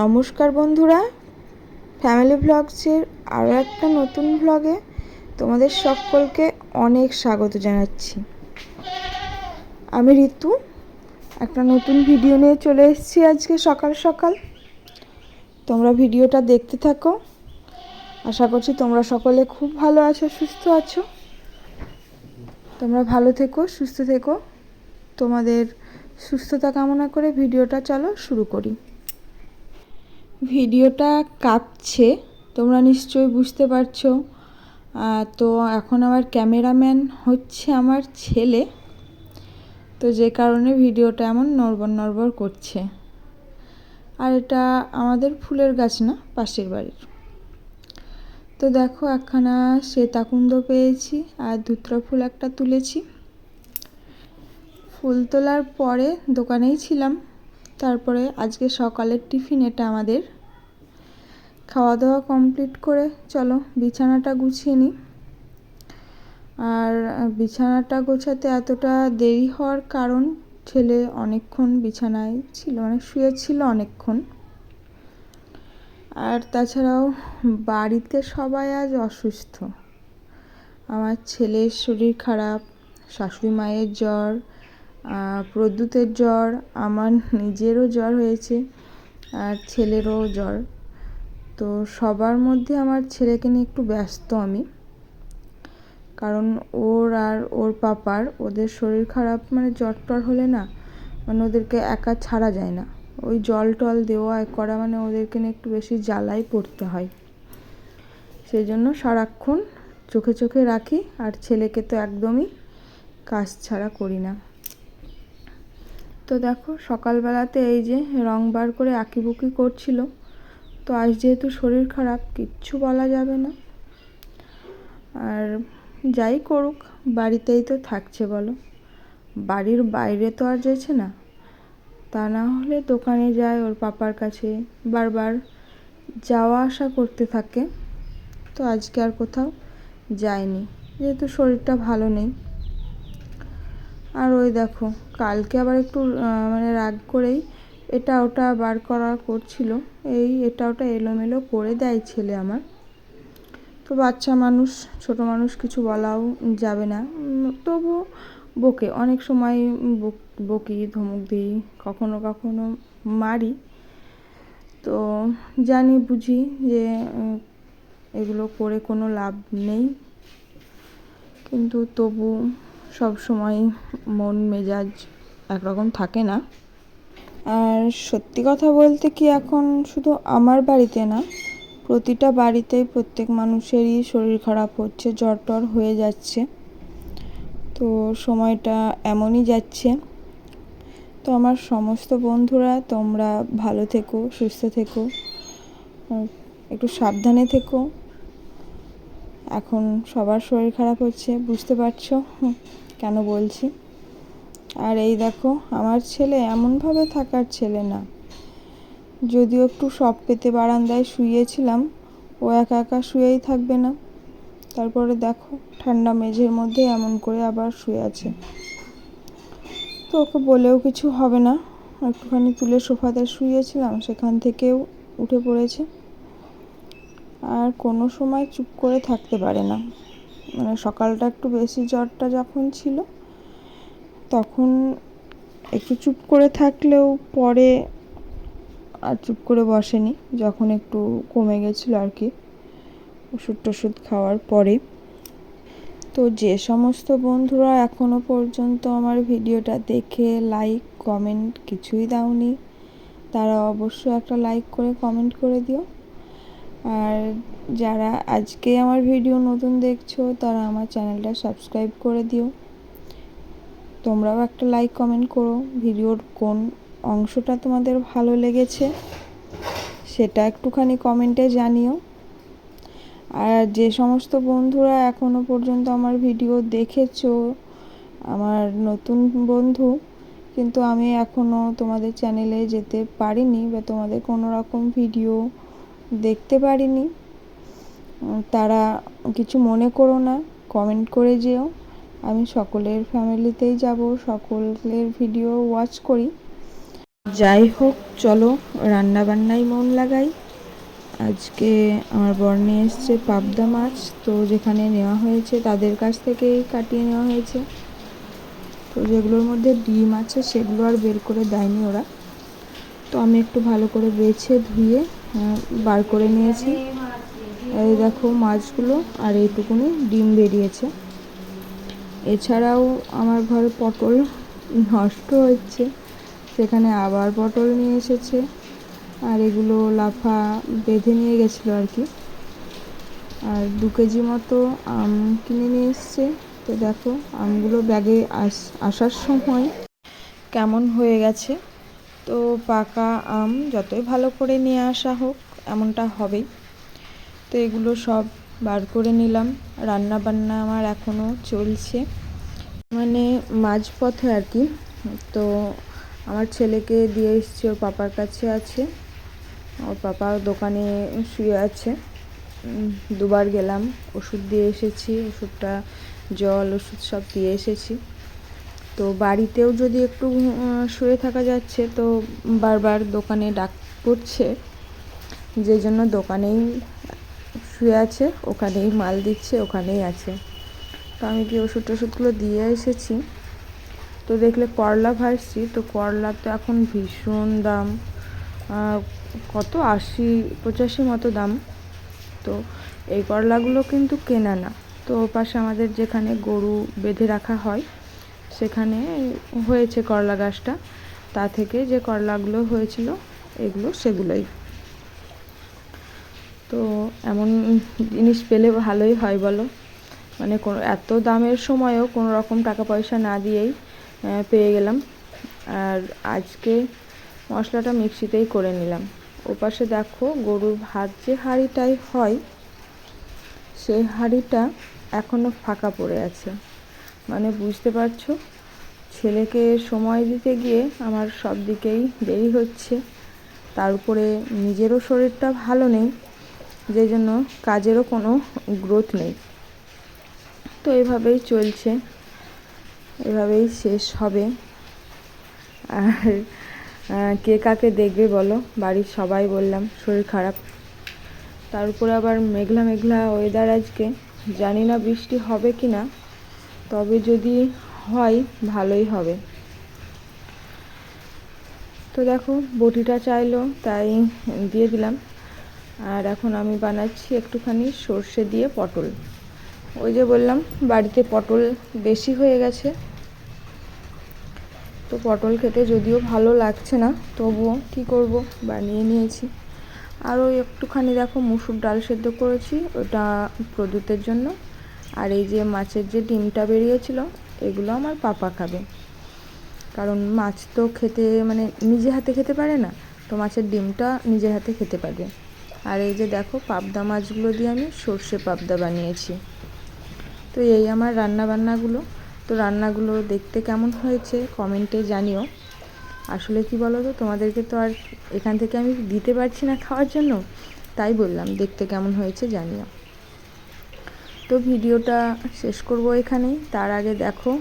নমস্কার বন্ধুরা ফ্যামিলি ব্লগসের আরও একটা নতুন ব্লগে তোমাদের সকলকে অনেক স্বাগত জানাচ্ছি। আমি ঋতু, একটা নতুন ভিডিও নিয়ে চলে এসেছি আজকে সকাল সকাল। তোমরা ভিডিওটা দেখতে থাকো। আশা করছি তোমরা সকলে খুব ভালো আছো, সুস্থ আছো। তোমরা ভালো থেকো, সুস্থ থেকো। তোমাদের সুস্থতা কামনা করে ভিডিওটা চলো শুরু করি। ভিডিওটা কাঁপছে, তোমরা নিশ্চয়ই বুঝতে পারছ। তো এখন আমার ক্যামেরাম্যান হচ্ছে আমার ছেলে। তো যে কারণে ভিডিওটা এমন নড়বড় নড়বড় করছে। আর এটা আমাদের ফুলের গাছ না, পাশের বাড়ির। তো দেখো, একখানা শ্বেতাকুন্দ পেয়েছি আর ধুত্রা ফুল একটা তুলেছি। ফুল তোলার পরে দোকানেই ছিলাম। তারপরে আজকে সকালের টিফিন এটা আমাদের। খাওয়া দাওয়া কমপ্লিট করে চলো বিছানাটা গুছিয়ে নিই। আর বিছানাটা গোছাতে এতটা দেরি হওয়ার কারণ ছেলে অনেকক্ষণ বিছানায় ছিল মানে শুয়েছিল অনেকক্ষণ। আর তাছাড়াও বাড়িতে সবাই আজ অসুস্থ। আমার ছেলের শরীর খারাপ, শাশুড়ি মায়ের জ্বর প্রদ্যুতের জ্বর, আমার নিজেরও জ্বর হয়েছে আর ছেলেরও জ্বর। তো সবার মধ্যে আমার ছেলেকে নিয়ে একটু ব্যস্ত আমি। কারণ ওর আর ওর পাপার, ওদের শরীর খারাপ মানে জ্বর টর হলে না মানে ওদেরকে একা ছাড়া যায় না। ওই জল টল দেওয়া করা মানে ওদেরকে নিয়ে একটু বেশি জ্বালাই পড়তে হয়। সেই জন্য সারাক্ষণ চোখে চোখে রাখি, আর ছেলেকে তো একদমই কাজ ছাড়া করি না। তো দেখো, সকালবেলাতে এই যে রং বার করে আঁকিবুকি করছিল। তো আজ যেহেতু শরীর খারাপ, কিচ্ছু বলা যাবে না। আর যাই করুক, বাড়িতেই তো থাকছে বলো। বাড়ির বাইরে তো আর যেছে না। তা না হলে দোকানে যায় ওর পাপার কাছে, বারবার যাওয়া আসা করতে থাকে। তো আজকে আর কোথাও যায়নি। যেহেতু শরীরটা ভালো নেই। আর ওই দেখো, কালকে আবার একটু মানে রাগ করেই এটা ওটা বার করা করছিল। এই এটা ওটা এলোমেলো করে দেয় ছেলে আমার। তো বাচ্চা মানুষ, ছোট মানুষ কিছু বলাও যাবে না। তবু বকে। অনেক সময় বকি ধমক দিই, কখনো কখনো মারি। তো জানি, বুঝি যে এগুলো করে কোনো লাভ নেই। কিন্তু তবু সব সময় মন, মেজাজ একরকম থাকে না। আর সত্যি কথা বলতে কি এখন শুধু আমার বাড়িতে না, প্রতিটা বাড়িতেই প্রত্যেক মানুষেরই শরীর খারাপ হচ্ছে, জ্বর টর হয়ে যাচ্ছে। তো সময়টা এমনই যাচ্ছে। তো আমার সমস্ত বন্ধুরা, তোমরা ভালো থেকো, সুস্থ থেকো একটু সাবধানে থেকো। এখন সবার শরীর খারাপ হচ্ছে, বুঝতে পারছ? কেন বলছি? আর এই দেখো, আমার ছেলে এমনভাবে থাকার ছেলে না। যদিও একটু সব পেতে বারান্দায় শুয়েছিলাম, ও একা একা শুয়েই থাকবে না। তারপরে দেখো, ঠান্ডা মেঝের মধ্যে এমন করে আবার শুয়ে আছে। তো ওকে বলেও কিছু হবে না। একটুখানি তুলে সোফাতে শুয়েছিলাম, সেখান থেকেও উঠে পড়েছে। আর কোনো সময় চুপ করে থাকতে পারে না। মানে সকালটা একটু বেশি জ্বরটা যখন ছিল, তখন একটু চুপ করে থাকলেও পরে আর চুপ করে বসেনি, যখন একটু কমে গেছিল আর কি, ওষুধ টষুধ খাওয়ার পরে। তো যে সমস্ত বন্ধুরা এখনও পর্যন্ত আমার ভিডিওটা দেখে লাইক কমেন্ট কিছুই দাওনি, তারা অবশ্যই একটা লাইক করে কমেন্ট করে দিও। আর যারা আজকে আমার ভিডিও নতুন দেখছ, তারা আমার চ্যানেলটা সাবস্ক্রাইব করে দিও। তোমরাও একটা লাইক কমেন্ট করো, ভিডিওর কোন অংশটা তোমাদের ভালো লেগেছে সেটা একটুখানি কমেন্টে জানিও। আর যে সমস্ত বন্ধুরা এখনও পর্যন্ত আমার ভিডিও দেখেছ, আমার নতুন বন্ধু, কিন্তু আমি এখনও তোমাদের চ্যানেলে যেতে পারিনি বা তোমাদের কোনো রকম ভিডিও দেখতে পারিনি। তারা কিছু মনে করো না কমেন্ট করে যেও। আমি সকলের ফ্যামিলিতেই যাব, সকলের ভিডিও ওয়াচ করি। যাই হোক, চলো রান্না বান্নায় মন লাগাই। আজকে আমার বর নিয়ে এসছে পাবদা মাছ, তো যেখানে নেওয়া হয়েছে তাদের কাছ থেকেই কাটিয়ে নেওয়া হয়েছে। তো যেগুলোর মধ্যে ডিম আছে সেগুলো আর বের করে দেয়নি ওরা। তো আমি একটু ভালো করে বেছে ধুয়ে বার করে নিয়েছি। এই দেখো মাছগুলো, আর এইটুকুনি ডিম বেরিয়েছে। এছাড়াও আমার ঘরে পটল নষ্ট হচ্ছে। সেখানে আবার পটল নিয়ে এসেছে। আর এগুলো লাফা বেঁধে নিয়ে গেছিল আর কি। আর দু কেজি মতো আম কিনে নিয়ে এসছে। তো দেখো, আমগুলো ব্যাগে আস, আসার সময় কেমন হয়ে গেছে। তো পাকা আম যতই ভালো করে নিয়ে আসা হোক, এমনটা হবেই। তো এগুলো সব বার করে নিলাম। রান্না বান্না আমার এখনও চলছে। মানে মাঝপথে আর কি। তো আমার ছেলেকে দিয়ে এসছি, ওর পাপার কাছে আছে। ওর পাপা দোকানে শুয়ে আছে। দুবার গেলাম, ওষুধ দিয়ে এসেছি, ওষুধটা জল, ওষুধ সব দিয়ে এসেছি। তো বাড়িতেও যদি একটু শুয়ে থাকা যাচ্ছে, তো বারবার দোকানে ডাক পড়ছে যে জন্য দোকানেই শুয়ে আছে, ওখানেই মাল দিচ্ছে, ওখানেই আছে। তো আমি কি ওষুধ টষুধগুলো দিয়ে এসেছি। তো দেখলে করলা ভাজছি তো করলা তো এখন ভীষণ দাম। কত? আশি, পঁচাশি মতো দাম। তো এই করলাগুলো কিন্তু কেনা না। তো পাশে আমাদের যেখানে গরু বেঁধে রাখা হয় সেখানে হয়েছে করলা গাছটা। তা থেকে যে করলাগুলো হয়েছিল, এগুলো সেগুলোই। তো এমন জিনিস পেলে ভালোই হয় বলো। মানে কোনো এত দামের সময়ও কোনো রকম টাকা পয়সা না দিয়েই পেয়ে গেলাম। আর আজকে মশলাটা মিক্সিতেই করে নিলাম। ওপাশে দেখো গরুর ভাত যে হাঁড়িটাই হয় সেই হাঁড়িটা এখনও ফাঁকা পড়ে আছে। মানে বুঝতে পারছ? ছেলেকে সময় দিতে গিয়ে আমার সব দিকেই দেরি হচ্ছে। তার উপরে নিজেরও শরীরটা ভালো নেই যে জন্য কাজেরও কোনো গ্রোথ নেই। তো এভাবেই চলছে, এভাবেই শেষ হবে। আর কে কাকে দেখবে বলো? বাড়ির সবাই বললাম, শরীর খারাপ। তার উপরে আবার মেঘলা মেঘলা ওয়েদার আজকে। জানি না বৃষ্টি হবে কি না তবে যদি হয়, ভালোই হবে। তো দেখো, বটিটা চাইলো, তাই দিয়ে দিলাম। আর এখন আমি বানাচ্ছি একটুখানি সর্ষে দিয়ে পটল। ওই যে বললাম, বাড়িতে পটল বেশি হয়ে গেছে। তো পটল খেতে যদিও ভালো লাগছে না, তবুও কী করব, বানিয়ে নিয়েছি। আরও একটুখানি দেখো, মুসুর ডাল সেদ্ধ করেছি, ওটা প্রদূতের জন্য। আর এই যে মাছের যে ডিমটা বেরিয়েছিল, এগুলো আমার পাপা খাবে। কারণ মাছ তো খেতে মানে নিজে হাতে খেতে পারে না, তো মাছের ডিমটা নিজের হাতে খেতে পারবে। আর এই যে দেখো, পাবদা মাছগুলো দিয়ে আমি সর্ষে পাবদা বানিয়েছি। তো এই আমার রান্না বান্নাগুলো তো রান্নাগুলো দেখতে কেমন হয়েছে কমেন্টে জানিও। আসলে কি বলো তো তোমাদেরকে তো আর এখান থেকে আমি দিতে পারছি না খাওয়ার জন্য, তাই বললাম, দেখতে কেমন হয়েছে জানিও। তো ভিডিওটা শেষ করব এখানেই। তার আগে দেখো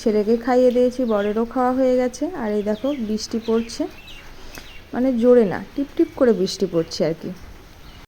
ছেলেকে খাইয়ে দিয়েছি, বরেরও খাওয়া হয়ে গেছে। আর এই দেখো, বৃষ্টি পড়ছে। মানে জোরে না টিপ টিপ করে বৃষ্টি পড়ছে আর কি।